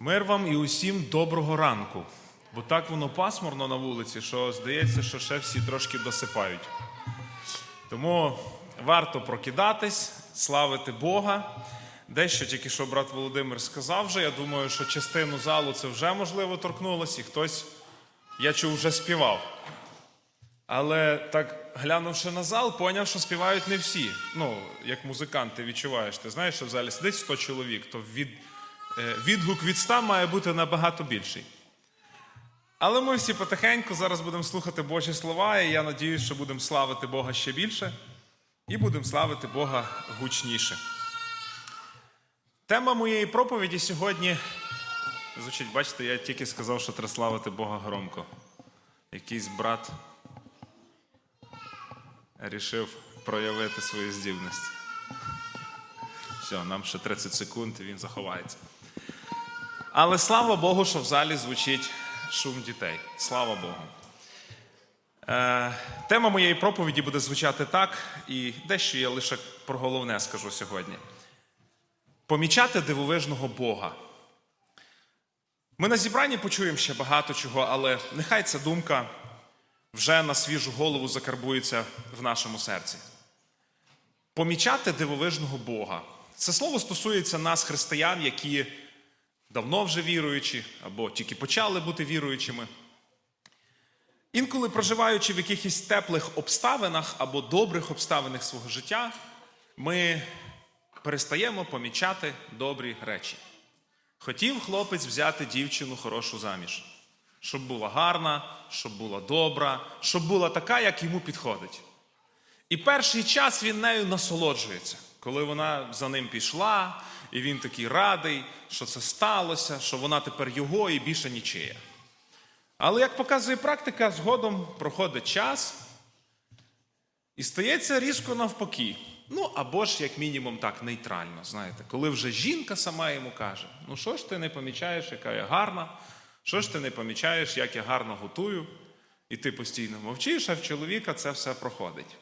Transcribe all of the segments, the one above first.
Мир вам і усім доброго ранку. Бо так воно пасмурно на вулиці, що здається, що ще всі трошки досипають. Тому варто прокидатись, славити Бога. Дещо тільки що брат Володимир сказав вже. Я думаю, що частину залу це вже можливо торкнулося, і хтось, я чув, вже співав. Але так глянувши на зал, поняв, що співають не всі. Ну, як музикант, ти відчуваєш. Ти знаєш, що в залі сидить 100 чоловік, то від, відгук від 100 має бути набагато більший. Але ми всі потихеньку зараз будемо слухати Божі слова, і я надіюсь, що будемо славити Бога ще більше і будемо славити Бога гучніше. Тема моєї проповіді сьогодні звучить, бачите, я тільки сказав, що треба славити Бога громко. Якийсь брат рішив проявити свою здібність. Все, нам ще 30 секунд, і він заховається. Але слава Богу, що в залі звучить шум дітей. Слава Богу. Е, тема моєї проповіді буде звучати так, і дещо я лише про головне скажу сьогодні. Помічати дивовижного Бога. Ми на зібранні почуємо ще багато чого, але нехай ця думка вже на свіжу голову закарбується в нашому серці. Помічати дивовижного Бога. Це слово стосується нас, християн, які давно вже віруючі або тільки почали бути віруючими. Інколи проживаючи в якихось теплих обставинах або добрих обставинах свого життя, ми перестаємо помічати добрі речі. Хотів хлопець взяти дівчину хорошу заміж, щоб була гарна, щоб була добра, щоб була така, як йому підходить. І перший час він нею насолоджується, коли вона за ним пішла, і він такий радий, що це сталося, що вона тепер його і більше нічия. Але як показує практика, згодом проходить час і стається різко навпаки. Ну або ж, як мінімум, так, нейтрально. Знаєте, коли вже жінка сама йому каже: ну що ж ти не помічаєш, яка я гарна, що ж ти не помічаєш, як я гарно готую, і ти постійно мовчиш, а в чоловіка це все проходить.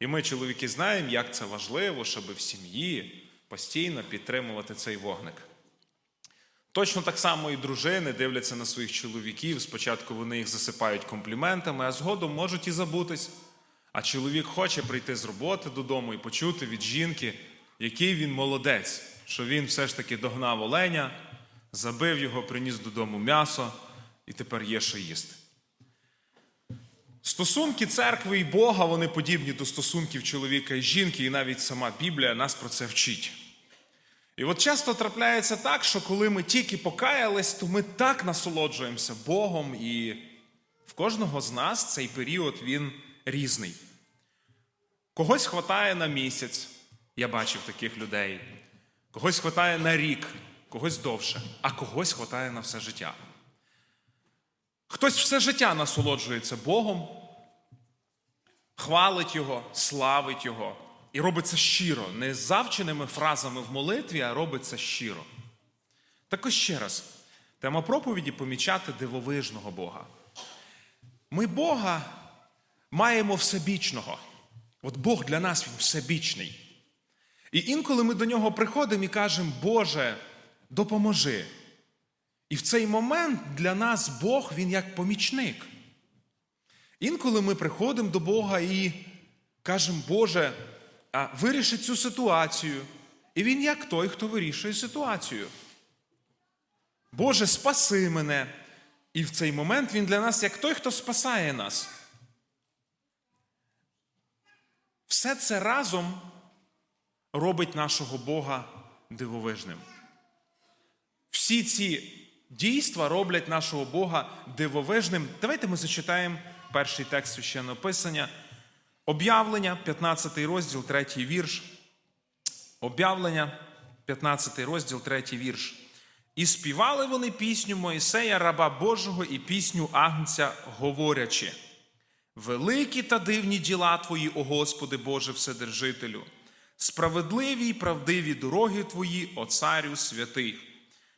І ми, чоловіки, знаємо, як це важливо, щоб в сім'ї постійно підтримувати цей вогник. Точно так само і дружини дивляться на своїх чоловіків. Спочатку вони їх засипають компліментами, а згодом можуть і забутись. А чоловік хоче прийти з роботи додому і почути від жінки, який він молодець, що він все ж таки догнав оленя, забив його, приніс додому м'ясо і тепер є що їсти. Стосунки церкви і Бога, вони подібні до стосунків чоловіка і жінки, і навіть сама Біблія нас про це вчить. І от часто трапляється так, що коли ми тільки покаялись, то ми так насолоджуємося Богом, і в кожного з нас цей період він різний. Когось хватає на місяць, я бачив таких людей, когось хватає на рік, когось довше, а когось хватає на все життя. Хтось все життя насолоджується Богом, хвалить Його, славить Його. І робить це щиро, не завченими фразами в молитві, а робить це щиро. Так ось ще раз, тема проповіді помічати дивовижного Бога. Ми Бога маємо всебічного. От Бог для нас він всебічний. І інколи ми до нього приходимо і кажемо, Боже, допоможи. І в цей момент для нас Бог він як помічник. Інколи ми приходимо до Бога і кажемо, Боже, а виріши цю ситуацію. І він як той, хто вирішує ситуацію. Боже, спаси мене. І в цей момент він для нас як той, хто спасає нас. Все це разом робить нашого Бога дивовижним. Всі ці дійства роблять нашого Бога дивовижним. Давайте ми зачитаємо перший текст священного писання. Об'явлення, 15 розділ, 3 вірш. Об'явлення, 15 розділ, 3 вірш. І співали вони пісню Моїсея, раба Божого, і пісню Агнця, говорячи: Великі та дивні діла Твої, о Господи Боже Вседержителю, справедливі й правдиві дороги Твої, о Царю святий.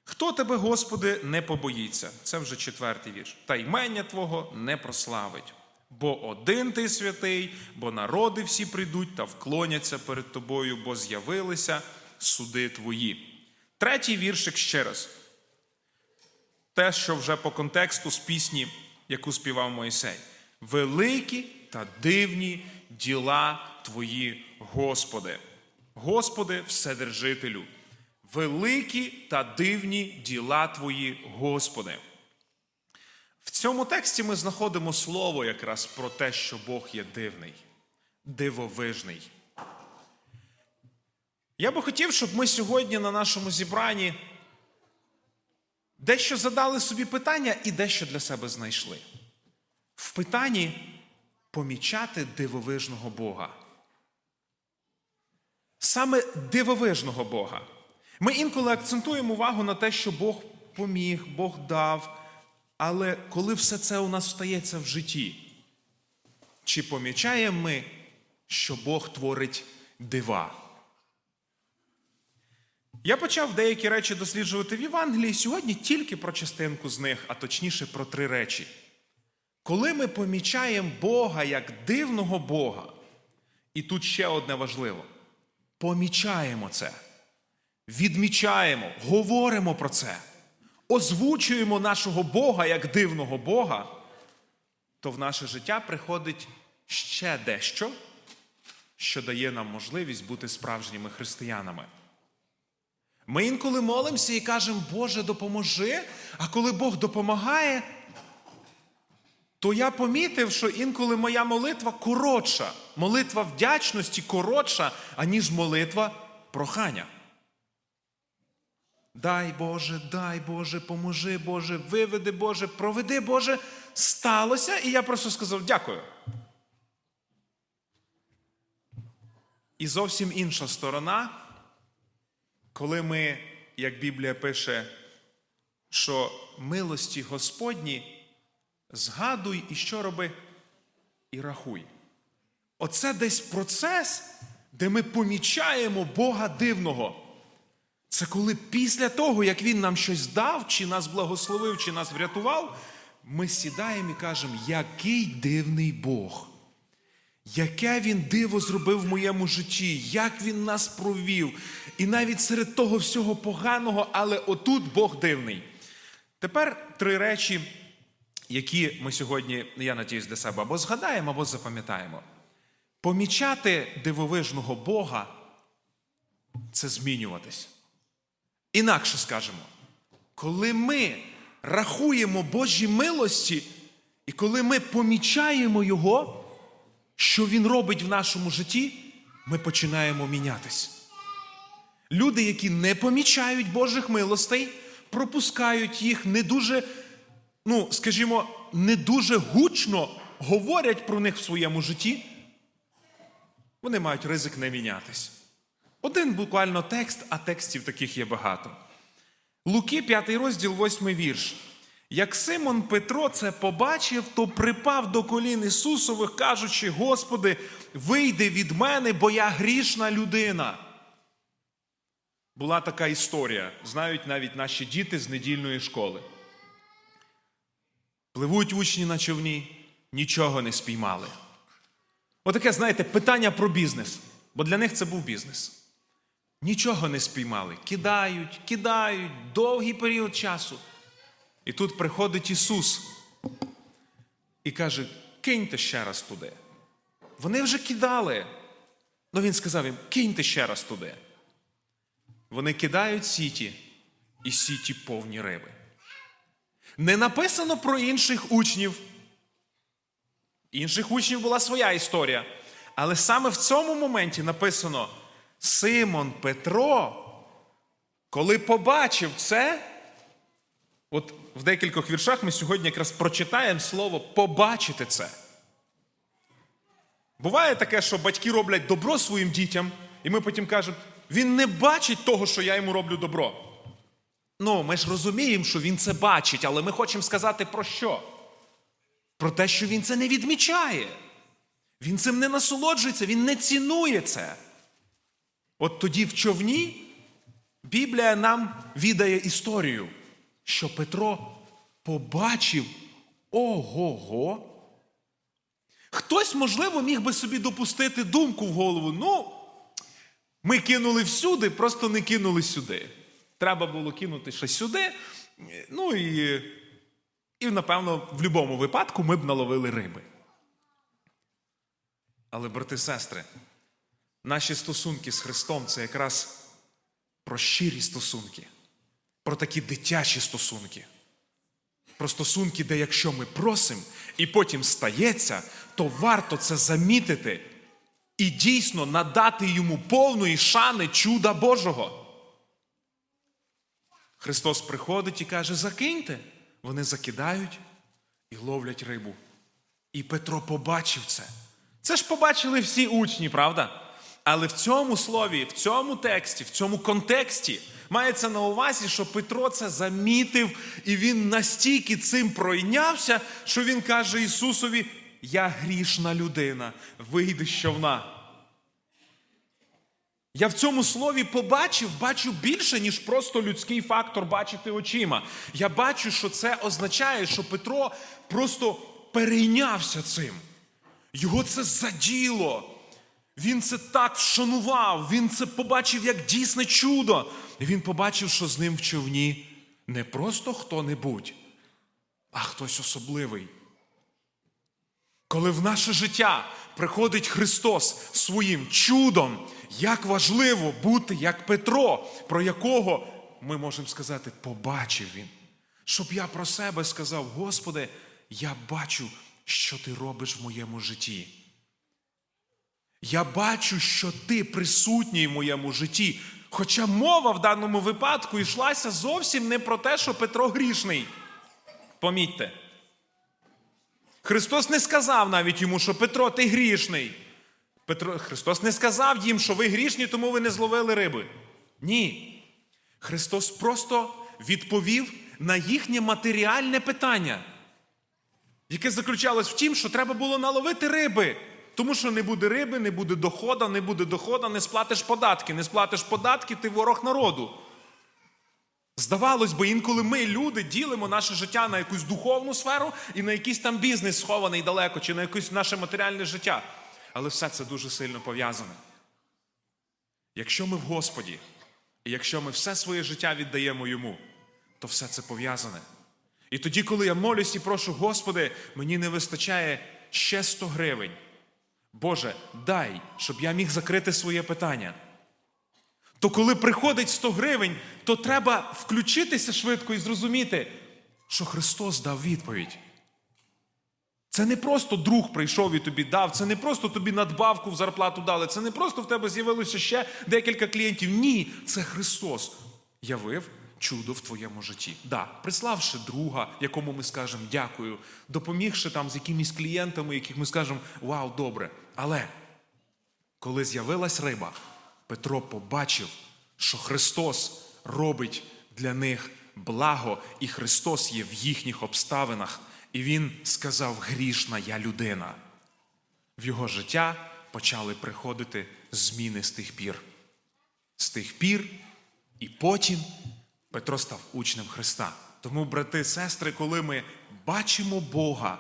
Хто тебе, Господи, не побоїться? Це вже четвертий вірш. Та ймення Твого не прославить. Бо один ти святий, бо народи всі прийдуть та вклоняться перед тобою, бо з'явилися суди твої. Третій віршик ще раз. те, що вже по контексту з пісні, яку співав Моїсей. Великі та дивні діла Твої, Господи. Господи, Вседержителю. Великі та дивні діла Твої, Господи. Цьому тексті ми знаходимо слово якраз про те, що Бог є дивний, дивовижний. Я би хотів, щоб ми сьогодні на нашому зібранні дещо задали собі питання і дещо для себе знайшли. В питанні помічати дивовижного Бога. Саме дивовижного Бога. Ми інколи акцентуємо увагу на те, що Бог поміг, Бог дав. Але коли все це у нас стається в житті, чи помічаємо ми, що Бог творить дива? Я почав деякі речі досліджувати в Євангелії сьогодні тільки про частинку з них, а точніше про три речі. Коли ми помічаємо Бога як дивного Бога, і тут ще одне важливо: помічаємо це, відмічаємо, говоримо про це, озвучуємо нашого Бога як дивного Бога, то в наше життя приходить ще дещо, що дає нам можливість бути справжніми християнами. Ми інколи молимося і кажемо, Боже, допоможи. А коли Бог допомагає, то я помітив, що інколи моя молитва коротша, молитва вдячності коротша, аніж молитва прохання. Дай Боже, дай Боже, поможи Боже, виведи Боже, проведи Боже, сталося, і я просто сказав дякую. І зовсім інша сторона, коли ми, як Біблія пише, що милості Господні згадуй і що роби, і рахуй. Оце десь процес, де ми помічаємо Бога дивного. Це коли після того, як Він нам щось дав, чи нас благословив, чи нас врятував, ми сідаємо і кажемо, який дивний Бог. Яке він диво зробив в моєму житті, як він нас провів. І навіть серед того всього поганого, але отут Бог дивний. Тепер три речі, які ми сьогодні, я надіюсь, для себе або згадаємо, або запам'ятаємо. Помічати дивовижного Бога це змінюватись. Інакше скажемо, коли ми рахуємо Божі милості, і коли ми помічаємо Його, що Він робить в нашому житті, ми починаємо мінятись. Люди, які не помічають Божих милостей, пропускають їх не дуже, ну, скажімо, не дуже гучно говорять про них в своєму житті, вони мають ризик не мінятись. Один буквально текст, а текстів таких є багато. Луки, 5 розділ, 8 вірш. Як Симон Петро це побачив, то припав до колін Ісусових, кажучи: Господи, вийди від мене, бо я грішна людина. Була така історія, знають навіть наші діти з недільної школи. Пливуть учні на човні, нічого не спіймали. Отаке, знаєте, питання про бізнес, бо для них це був бізнес. Нічого не спіймали. Кидають, кидають довгий період часу. І тут приходить Ісус і каже: киньте ще раз туди. Вони вже кидали. Ну Він сказав їм: киньте ще раз туди. Вони кидають сіті, і сіті повні риби. Не написано про інших учнів. Інших учнів була своя історія. Але саме в цьому моменті написано: Симон Петро, коли побачив це, от в декількох віршах ми сьогодні якраз прочитаємо слово побачити це. Буває таке, що батьки роблять добро своїм дітям, і ми потім кажемо, він не бачить того, що я йому роблю добро. Ну, ми ж розуміємо, що він це бачить, але ми хочемо сказати про що? Про те, що він це не відмічає. Він цим не насолоджується, він не цінує це. От тоді в човні Біблія нам віддає історію, що Петро побачив ого-го. Хтось, можливо, міг би собі допустити думку в голову. Ну, ми кинули всюди, просто не кинули сюди. Треба було кинути ще сюди, Ну і, і напевно, в будь-якому випадку ми б наловили риби. Але, брати сестри, наші стосунки з Христом це якраз про щирі стосунки, про такі дитячі стосунки. Про стосунки, де якщо ми просимо і потім стається, то варто це замітити і дійсно надати йому повної шани чуда Божого. Христос приходить і каже: закиньте. Вони закидають і ловлять рибу. І Петро побачив це. Це ж побачили всі учні, правда? Але в цьому слові, в цьому тексті, в цьому контексті мається на увазі, що Петро це замітив, і він настільки цим пройнявся, що він каже Ісусові: Я грішна людина, вийди з човна. Я в цьому слові побачив, бачу більше, ніж просто людський фактор бачити очима. Я бачу, що це означає, що Петро просто перейнявся цим. Його це заділо. Він це так вшанував, він це побачив як дійсне чудо. І він побачив, що з ним в човні не просто хто-небудь, а хтось особливий. Коли в наше життя приходить Христос своїм чудом, як важливо бути як Петро, про якого ми можемо сказати, побачив він. Щоб я про себе сказав, Господи, я бачу, що ти робиш в моєму житті. Я бачу, що ти присутній в моєму житті. Хоча мова в даному випадку йшлася зовсім не про те, що Петро грішний. Помітьте. Христос не сказав навіть йому, що Петро, ти грішний. Петро, Христос не сказав їм, що ви грішні, тому ви не зловили риби. Ні. Христос просто відповів на їхнє матеріальне питання, яке заключалось в тім, що треба було наловити риби. Тому що не буде риби, не буде доходу, не буде доходу, не сплатиш податки. Не сплатиш податки, ти ворог народу. Здавалось би, інколи ми, люди, ділимо наше життя на якусь духовну сферу і на якийсь там бізнес схований далеко, чи на якесь наше матеріальне життя. Але все це дуже сильно пов'язане. Якщо ми в Господі, і якщо ми все своє життя віддаємо йому, то все це пов'язане. І тоді, коли я молюсь і прошу, Господи, мені не вистачає ще 100 гривень. Боже, дай, щоб я міг закрити своє питання. То коли приходить 100 гривень, то треба включитися швидко і зрозуміти, що Христос дав відповідь. Це не просто друг прийшов і тобі дав, це не просто тобі надбавку в зарплату дали, це не просто в тебе з'явилося ще декілька клієнтів. Ні, це Христос явив чудо в твоєму житті. Да, приславши друга, якому ми скажемо дякую, допомігши там з якимись клієнтами, яких ми скажемо вау, добре. Але коли з'явилась риба, Петро побачив, що Христос робить для них благо, і Христос є в їхніх обставинах. І він сказав: грішна я людина. В його життя почали приходити зміни з тих пір. З тих пір, і потім Петро став учнем Христа. Тому, брати сестри, коли ми бачимо Бога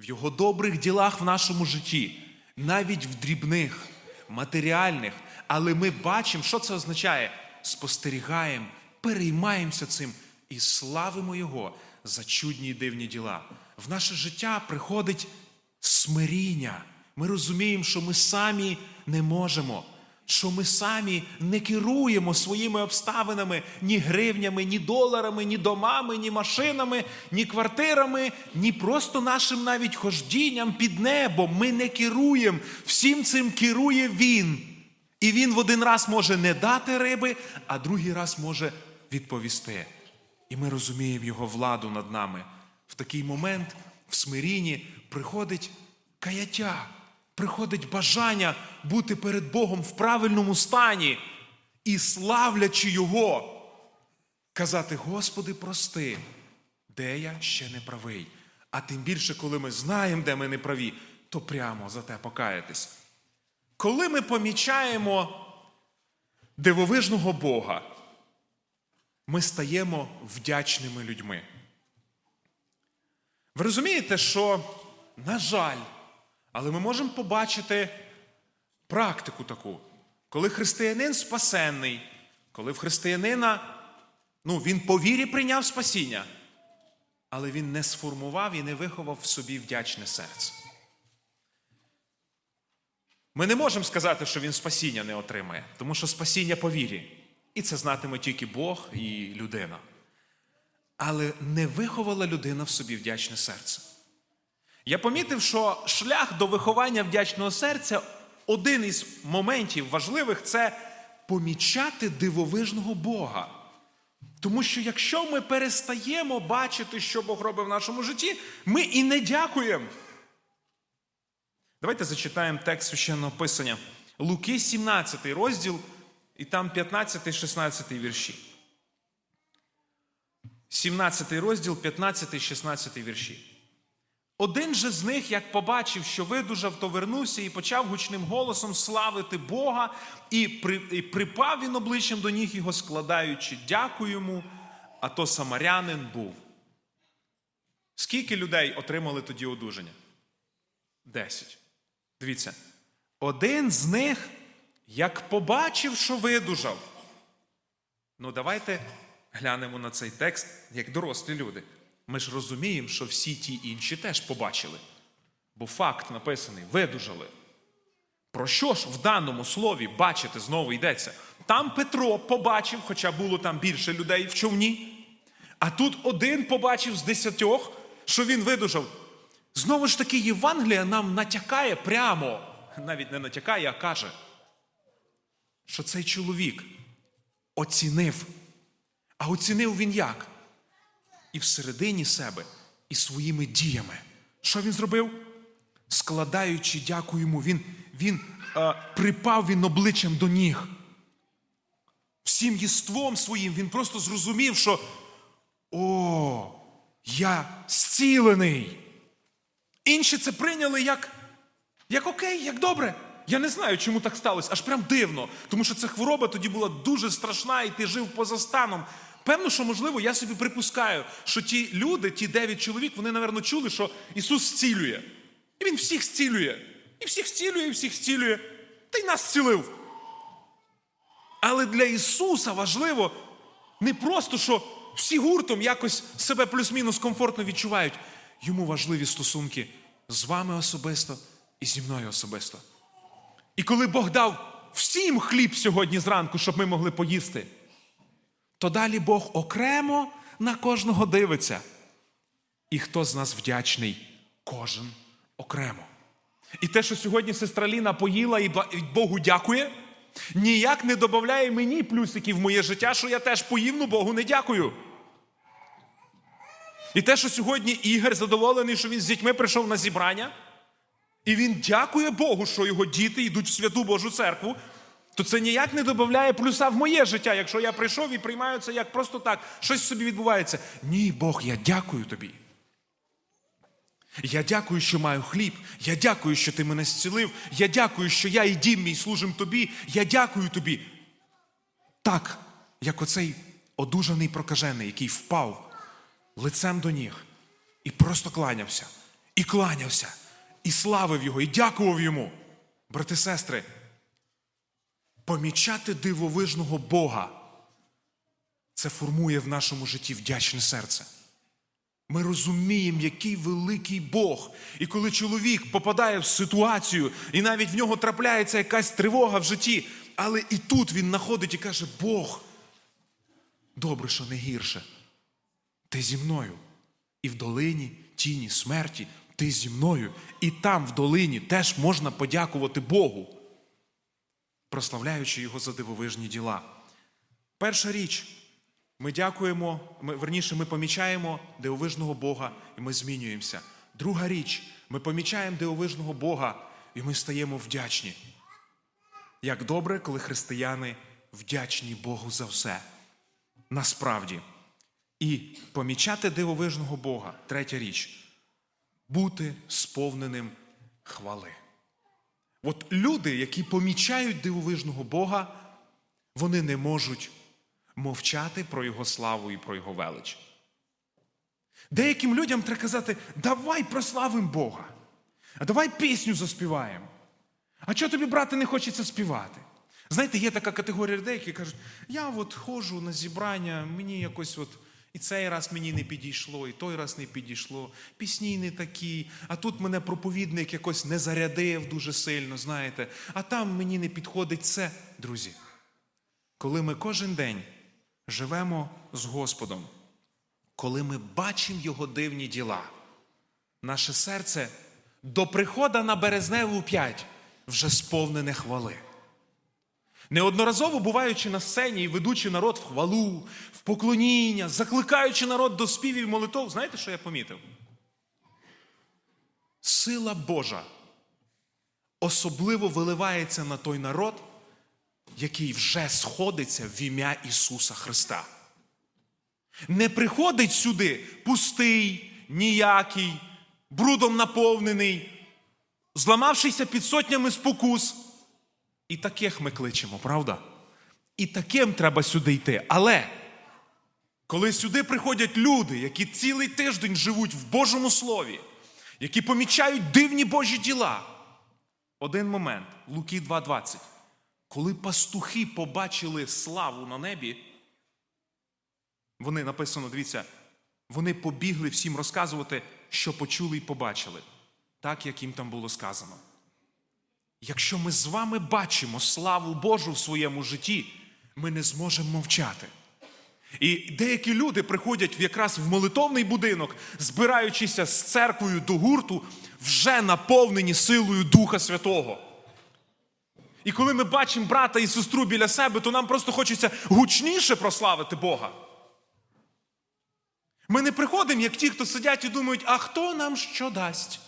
в Його добрих ділах в нашому житті, навіть в дрібних, матеріальних, але ми бачимо, що це означає? Спостерігаємо, переймаємося цим і славимо Його за чудні й дивні діла. В наше життя приходить смиріння. Ми розуміємо, що ми самі не можемо, що ми самі не керуємо своїми обставинами ні гривнями, ні доларами, ні домами, ні машинами, ні квартирами, ні просто нашим навіть хождінням під небом. Ми не керуємо. Всім цим керує Він. І він в один раз може не дати риби, а другий раз може відповісти. І ми розуміємо його владу над нами. В такий момент в смирінні приходить каяття, приходить бажання бути перед Богом в правильному стані і, славлячи Його, казати: Господи, прости, де я ще не правий. А тим більше, коли ми знаємо, де ми не праві, то прямо за те покаятись. Коли ми помічаємо дивовижного Бога, ми стаємо вдячними людьми. Ви розумієте, що, на жаль, але ми можемо побачити практику таку, коли християнин спасенний, коли в християнина Ну, він по вірі прийняв спасіння, але він не сформував і не виховав в собі вдячне серце. Ми не можемо сказати, що він спасіння не отримає, тому що спасіння по вірі. І це знатиме тільки Бог і людина. Але не виховала людина в собі вдячне серце. Я помітив, що шлях до виховання вдячного серця один із моментів важливих це помічати дивовижного Бога. Тому що якщо ми перестаємо бачити, що Бог робить в нашому житті, ми і не дякуємо. Давайте зачитаємо текст священного писання. Луки, 17 розділ, і там 15-16 вірші. 17 розділ, 15-16 вірші. Один же з них, як побачив, що видужав, то вернувся і почав гучним голосом славити Бога, і, при, і припав він обличчям до ніг його, складаючи, дякую йому, а то самарянин був. Скільки людей отримали тоді одужання? Десять. Дивіться, один з них, як побачив, що видужав. Ну, давайте глянемо на цей текст як дорослі люди. Ми ж розуміємо, що всі ті інші теж побачили. Бо факт написаний видужали. Про що ж в даному слові бачити знову йдеться? Там Петро побачив, хоча було там більше людей в човні. А тут один побачив з десятьох, що він видужав. Знову ж таки, Євангелія нам натякає прямо, навіть не натякає, а каже, що цей чоловік оцінив. А оцінив він як? І всередині себе, і своїми діями. Що він зробив? Складаючи, дякую йому, він, він е, припав він обличчям до ніг. Всім єством своїм він просто зрозумів, що о, я зцілений. Інші це прийняли як, як окей, як добре. Я не знаю, чому так сталося, аж прям дивно. Тому що ця хвороба тоді була дуже страшна, і ти жив поза станом. Певно, що, можливо, я собі припускаю, що ті люди, ті дев'ять чоловік, вони, напевно, чули, що Ісус зцілює. І Він всіх зцілює. І всіх зцілює, і всіх зцілює. Та й нас зцілив. Але для Ісуса важливо не просто, що всі гуртом якось себе плюс-мінус комфортно відчувають. Йому важливі стосунки з вами особисто і зі мною особисто. І коли Бог дав всім хліб сьогодні зранку, щоб ми могли поїсти, то далі Бог окремо на кожного дивиться. І хто з нас вдячний? Кожен окремо. І те, що сьогодні сестра Ліна поїла і Богу дякує, ніяк не додає мені плюсиків в моє життя, що я теж поїв, ну Богу не дякую. І те, що сьогодні Ігор задоволений, що він з дітьми прийшов на зібрання, і він дякує Богу, що його діти йдуть в святу Божу церкву, то це ніяк не додає плюса в моє життя, якщо я прийшов і приймаю це як просто так, щось собі відбувається. Ні, Бог, я дякую тобі. Я дякую, що маю хліб. Я дякую, що ти мене зцілив. Я дякую, що я і дім мій служим тобі. Я дякую тобі. Так, як оцей одужаний прокажений, який впав лицем до ніг і просто кланявся, і кланявся, і славив його, і дякував йому. Брати, сестри, помічати дивовижного Бога це формує в нашому житті вдячне серце. Ми розуміємо, який великий Бог. І коли чоловік попадає в ситуацію, і навіть в нього трапляється якась тривога в житті, але і тут він знаходить і каже: Бог, добре, що не гірше. Ти зі мною. І в долині тіні смерті ти зі мною. І там, в долині, теж можна подякувати Богу, прославляючи його за дивовижні діла. Перша річ. Ми дякуємо, ми, верніше, ми помічаємо дивовижного Бога і ми змінюємося. Друга річ, ми помічаємо дивовижного Бога і ми стаємо вдячні. Як добре, коли християни вдячні Богу за все. Насправді. І помічати дивовижного Бога третя річ бути сповненим хвали. От люди, які помічають дивовижного Бога, вони не можуть мовчати про Його славу і про Його велич. Деяким людям треба казати, давай прославимо Бога, а давай пісню заспіваємо. А чого тобі, брате, не хочеться співати? Знаєте, є така категорія людей, які кажуть, я от ходжу на зібрання, мені якось от і цей раз мені не підійшло, і той раз не підійшло, пісні не такі, а тут мене проповідник якось не зарядив дуже сильно, знаєте, а там мені не підходить це. Друзі, коли ми кожен день живемо з Господом, коли ми бачимо Його дивні діла, наше серце до прихода на Березневу 5 вже сповнене хвали. Неодноразово буваючи на сцені і ведучи народ в хвалу, в поклоніння, закликаючи народ до співів і молитов, знаєте, що я помітив? Сила Божа особливо виливається на той народ, який вже сходиться в ім'я Ісуса Христа. Не приходить сюди пустий, ніякий, брудом наповнений, зламавшийся під сотнями спокус. І таких ми кличемо, правда? І таким треба сюди йти. Але коли сюди приходять люди, які цілий тиждень живуть в Божому Слові, які помічають дивні Божі діла, один момент, Луки 2.20, коли пастухи побачили славу на небі, вони написано, дивіться, вони побігли всім розказувати, що почули і побачили, так як їм там було сказано. Якщо ми з вами бачимо славу Божу в своєму житті, ми не зможемо мовчати. І деякі люди приходять якраз в молитовний будинок, збираючися з церквою до гурту, вже наповнені силою Духа Святого. І коли ми бачимо брата і сестру біля себе, то нам просто хочеться гучніше прославити Бога. Ми не приходимо, як ті, хто сидять і думають, а хто нам що дасть?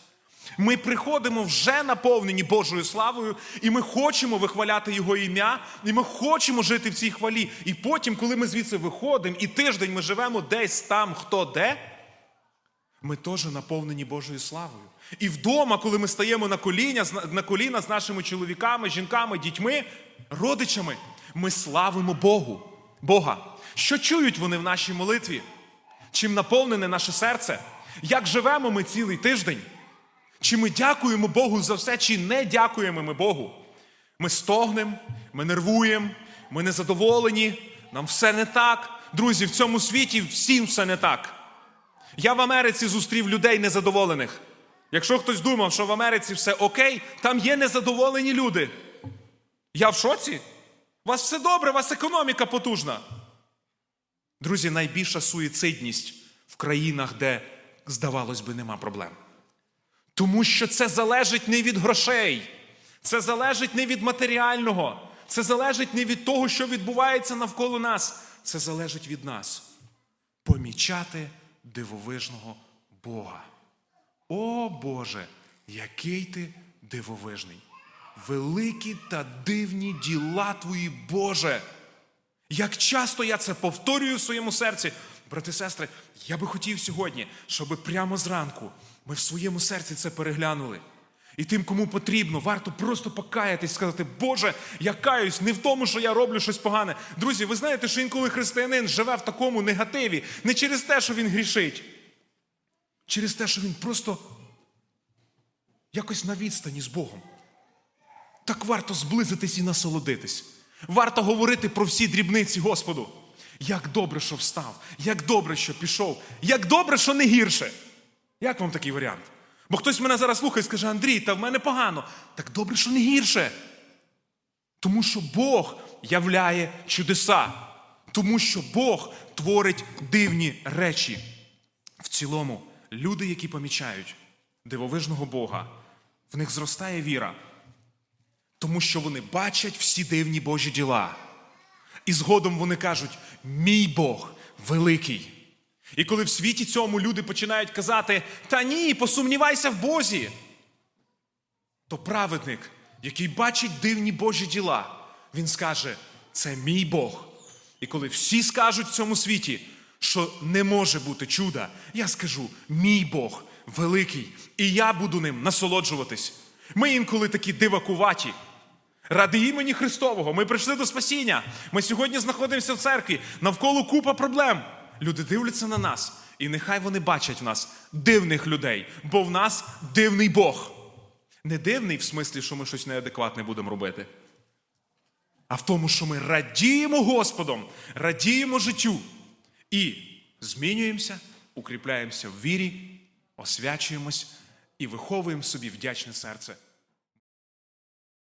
Ми приходимо вже наповнені Божою славою, і ми хочемо вихваляти Його ім'я, і ми хочемо жити в цій хвалі. І потім, коли ми звідси виходимо, і тиждень ми живемо десь там, хто де, ми теж наповнені Божою славою. І вдома, коли ми стаємо на коліна, на коліна з нашими чоловіками, жінками, дітьми, родичами, ми славимо Богу, Бога. Що чують вони в нашій молитві? Чим наповнене наше серце? Як живемо ми цілий тиждень? Чи ми дякуємо Богу за все, чи не дякуємо ми Богу? Ми стогнемо, ми нервуємо, ми незадоволені, нам все не так. Друзі, в цьому світі всім все не так. Я в Америці зустрів людей незадоволених. Якщо хтось думав, що в Америці все окей, там є незадоволені люди. Я в шоці? У вас все добре, у вас економіка потужна. Друзі, найбільша суїцидність в країнах, де, здавалось би, нема проблем. Тому що це залежить не від грошей, це залежить не від матеріального, це залежить не від того, що відбувається навколо нас. Це залежить від нас. Помічати дивовижного Бога. О Боже, який ти дивовижний! Великі та дивні діла твої, Боже! Як часто я це повторюю в своєму серці, брати і сестри, я би хотів сьогодні, щоб прямо зранку ми в своєму серці це переглянули. І тим, кому потрібно, варто просто покаятись, сказати, Боже, я каюсь не в тому, що я роблю щось погане. Друзі, ви знаєте, що інколи християнин живе в такому негативі не через те, що він грішить, через те, що він просто якось на відстані з Богом. Так варто зблизитись і насолодитись. Варто говорити про всі дрібниці Господу. Як добре, що встав, як добре, що пішов, як добре, що не гірше. Як вам такий варіант? Бо хтось мене зараз слухає і скаже, Андрій, та в мене погано. Так добре, що не гірше. Тому що Бог являє чудеса. Тому що Бог творить дивні речі. В цілому, люди, які помічають дивовижного Бога, в них зростає віра. Тому що вони бачать всі дивні Божі діла. І згодом вони кажуть: мій Бог великий. І коли в світі цьому люди починають казати, та ні, посумнівайся в Бозі, то праведник, який бачить дивні Божі діла, він скаже: це мій Бог. І коли всі скажуть в цьому світі, що не може бути чуда, я скажу: мій Бог великий, і я буду ним насолоджуватись. Ми інколи такі дивакуваті. Ради імені Христового ми прийшли до спасіння. Ми сьогодні знаходимося в церкві, навколо купа проблем. Люди дивляться на нас, і нехай вони бачать в нас дивних людей, бо в нас дивний Бог. Не дивний в смислі, що ми щось неадекватне будемо робити, а в тому, що ми радіємо Господом, радіємо життю і змінюємося, укріпляємося в вірі, освячуємось і виховуємо собі вдячне серце.